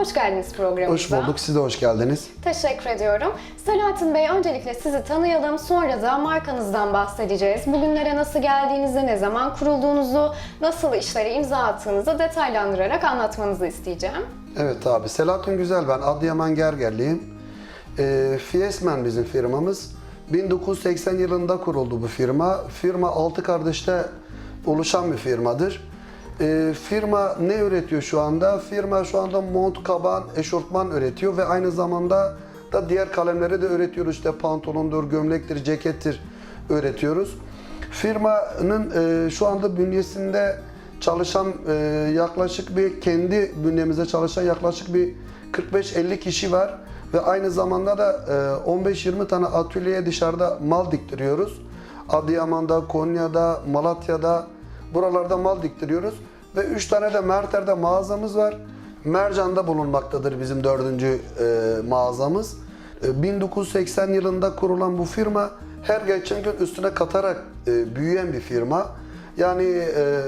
Hoş geldiniz programımıza. Hoş bulduk. Siz de hoş geldiniz. Teşekkür ediyorum. Selahattin Bey öncelikle sizi tanıyalım. Sonra da markanızdan bahsedeceğiz. Bugünlere nasıl geldiğinizi, ne zaman kurulduğunuzu, nasıl işlere imza attığınızı detaylandırarak anlatmanızı isteyeceğim. Evet abi. Selahattin Güzel ben. Adıyaman Gergerliyim. E, Fiesmen bizim firmamız. 1980 yılında kuruldu bu firma. Firma altı kardeşte oluşan bir firmadır. E, firma ne üretiyor şu anda? Firma şu anda mont, kaban, eşofman üretiyor ve aynı zamanda da diğer kalemleri de üretiyoruz. İşte pantolondur, gömlektir, cekettir üretiyoruz. Firmanın e, şu anda bünyesinde çalışan e, yaklaşık bir kendi bünyemizde çalışan yaklaşık bir 45-50 kişi var ve aynı zamanda da e, 15-20 tane atölyeye dışarıda mal diktiriyoruz. Adıyaman'da, Konya'da, Malatya'da buralarda mal diktiriyoruz ve 3 tane de Merter'de mağazamız var. Mercan'da bulunmaktadır bizim dördüncü e, mağazamız. E, 1980 yılında kurulan bu firma her geçen gün üstüne katarak e, büyüyen bir firma. Yani e,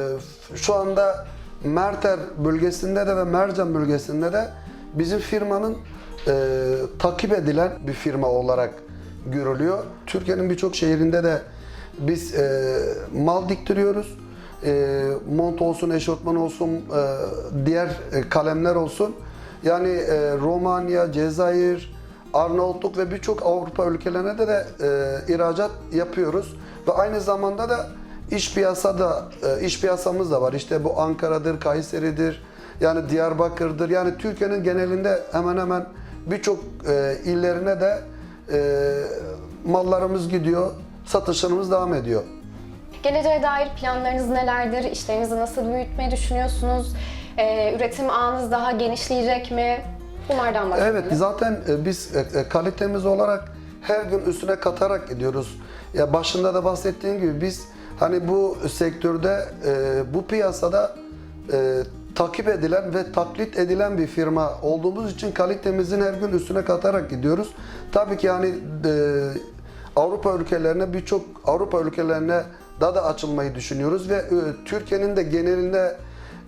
şu anda Merter bölgesinde de ve Mercan bölgesinde de bizim firmanın e, takip edilen bir firma olarak görülüyor. Türkiye'nin birçok şehrinde de biz e, mal diktiriyoruz. E, mont olsun, eşofman olsun, e, diğer e, kalemler olsun. Yani e, Romanya, Cezayir, Arnavutluk ve birçok Avrupa ülkelerine de, de e, ihracat yapıyoruz. Ve aynı zamanda da iş piyasada, e, iş piyasamız da var. İşte bu Ankara'dır, Kayseri'dir, yani Diyarbakır'dır. Yani Türkiye'nin genelinde hemen hemen birçok e, illerine de e, mallarımız gidiyor, satışlarımız devam ediyor. Geleceğe dair planlarınız nelerdir? İşlerinizi nasıl büyütmeyi düşünüyorsunuz? Ee, üretim ağınız daha genişleyecek mi? Bunlardan bahsedelim. Evet zaten e, biz e, e, kalitemiz olarak her gün üstüne katarak gidiyoruz. Ya başında da bahsettiğim gibi biz hani bu sektörde bu piyasada takip edilen ve taklit edilen bir firma olduğumuz için kalitemizin her gün üstüne katarak gidiyoruz. Tabii ki yani Avrupa ülkelerine birçok Avrupa ülkelerine daha da açılmayı düşünüyoruz ve e, Türkiye'nin de genelinde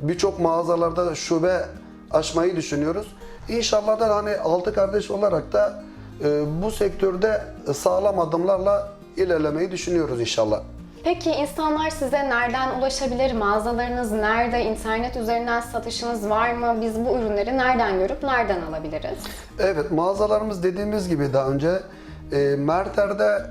birçok mağazalarda şube açmayı düşünüyoruz. İnşallah da hani altı kardeş olarak da e, bu sektörde sağlam adımlarla ilerlemeyi düşünüyoruz inşallah. Peki insanlar size nereden ulaşabilir? Mağazalarınız nerede? İnternet üzerinden satışınız var mı? Biz bu ürünleri nereden görüp nereden alabiliriz? Evet mağazalarımız dediğimiz gibi daha önce e, Merter'de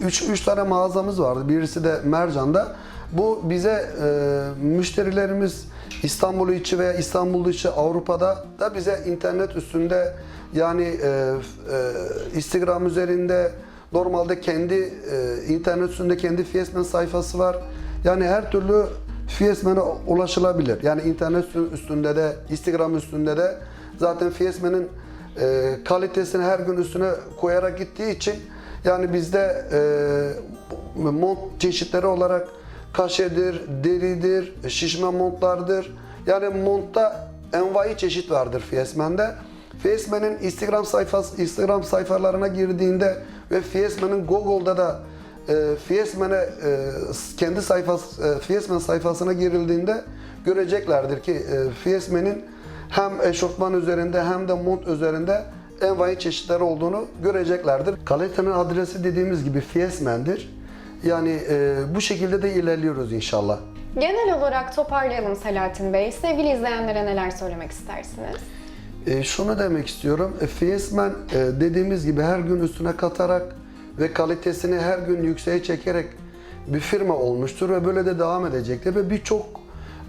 3 3 tane mağazamız vardı. Birisi de Mercan'da. Bu bize e, müşterilerimiz İstanbul içi veya İstanbul dışı Avrupa'da da bize internet üstünde yani e, e, Instagram üzerinde normalde kendi e, internet üstünde kendi Fiesmen sayfası var. Yani her türlü Fiesmen'e ulaşılabilir. Yani internet üstünde de Instagram üstünde de zaten Fiesmen'in e, kalitesini her gün üstüne koyarak gittiği için yani bizde e, mont çeşitleri olarak kaşedir, deridir, şişme montlardır. Yani montta envai çeşit vardır Fiesmen'de. Fiesmen'in Instagram sayfası Instagram sayfalarına girdiğinde ve Fiesmen'in Google'da da e, Fiesmen'e e, kendi sayfası e, Fiesmen sayfasına girildiğinde göreceklerdir ki e, Fiesmen'in hem eşofman üzerinde hem de mont üzerinde envai çeşitleri olduğunu göreceklerdir. Kalitenin adresi dediğimiz gibi Fiesmen'dir. Yani e, bu şekilde de ilerliyoruz inşallah. Genel olarak toparlayalım Selahattin Bey. Sevgili izleyenlere neler söylemek istersiniz? E, şunu demek istiyorum. E, Fiesmen e, dediğimiz gibi her gün üstüne katarak ve kalitesini her gün yükseğe çekerek bir firma olmuştur ve böyle de devam edecektir ve birçok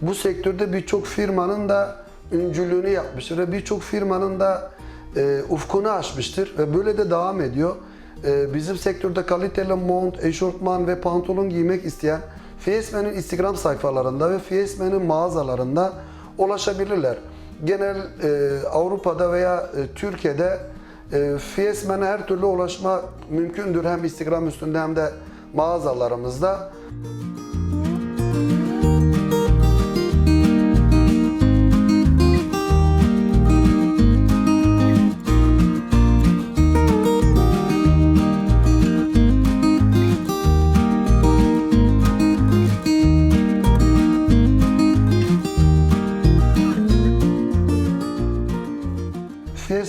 bu sektörde birçok firmanın da öncülüğünü yapmıştır ve birçok firmanın da e, ufkunu açmıştır ve böyle de devam ediyor. E, bizim sektörde kaliteli mont, eşofman ve pantolon giymek isteyen Fiesmen'in Instagram sayfalarında ve Fiesmen'in mağazalarında ulaşabilirler. Genel e, Avrupa'da veya e, Türkiye'de e, Fiesmen'e her türlü ulaşma mümkündür. Hem Instagram üstünde hem de mağazalarımızda.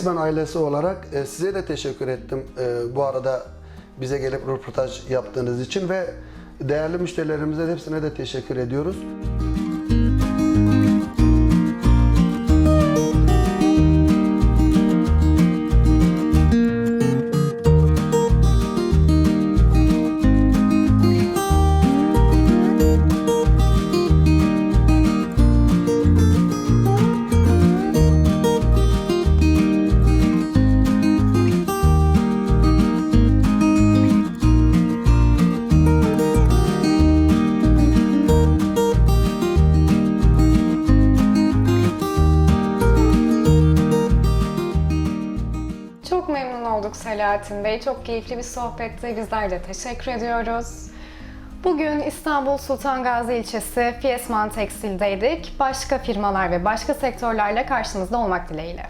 Fiesman ailesi olarak e, size de teşekkür ettim e, bu arada bize gelip röportaj yaptığınız için ve değerli müşterilerimize hepsine de teşekkür ediyoruz. Selahattin Bey. Çok keyifli bir sohbetti. Bizler de teşekkür ediyoruz. Bugün İstanbul Sultan Gazi ilçesi Fiesman Tekstil'deydik. Başka firmalar ve başka sektörlerle karşınızda olmak dileğiyle.